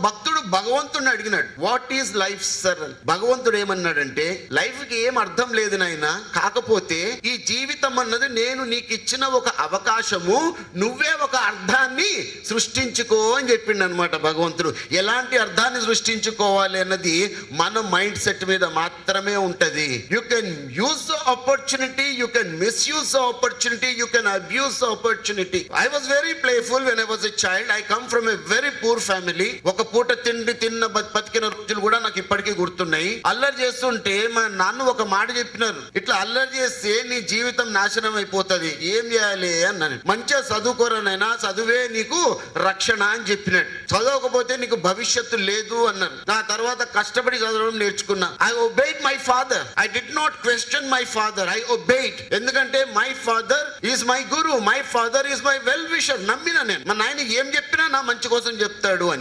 ಭಕ್ತ భగవంతుడిని అడిగినాడు వాట్ ఈజ్ లైఫ్ సర్ భగవంతుడు ఏమన్నాడంటే లైఫ్కి ఏం అర్థం లేదు నాయన కాకపోతే ఈ జీవితం అన్నది నేను నీకు ఇచ్చిన ఒక అవకాశము నువ్వే ఒక అర్థాన్ని సృష్టించుకో అని చెప్పిండు అనమాట భగవంతుడు. ఎలాంటి అర్థాన్ని సృష్టించుకోవాలి అన్నది మన మైండ్ సెట్ మీద మాత్రమే ఉంటది. You can use opportunity you can misuse opportunity you can abuse opportunity I was very playful when I was a child I come from a very poor family ఒక పూట తిండి తిన్న బతికిన రోజులు కూడా నాకు ఇప్పటికీ గుర్తున్నాయి. అల్లరి చేస్తుంటే మా నాన్న ఒక మాట చెప్పినారు. ఇట్లా అల్లరి చేస్తే నీ జీవితం నాశనం అయిపోతది. ఏం చేయాలి అన్నాను మంచిగా చదువుకోరనైనా చదువే నీకు రక్షణ అని చెప్పినాడు. చదవకపోతే నీకు భవిష్యత్తు లేదు అన్నారు. నా తర్వాత కష్టపడి చదవడం నేర్చుకున్నా. I obey my father I did not question my father I obey ఎందుకంటే my father is my guru my father is my well wisher నమ్మిన నేను. మా నాయన ఏం చెప్పినా నా మంచి కోసం చెప్తాడు అని.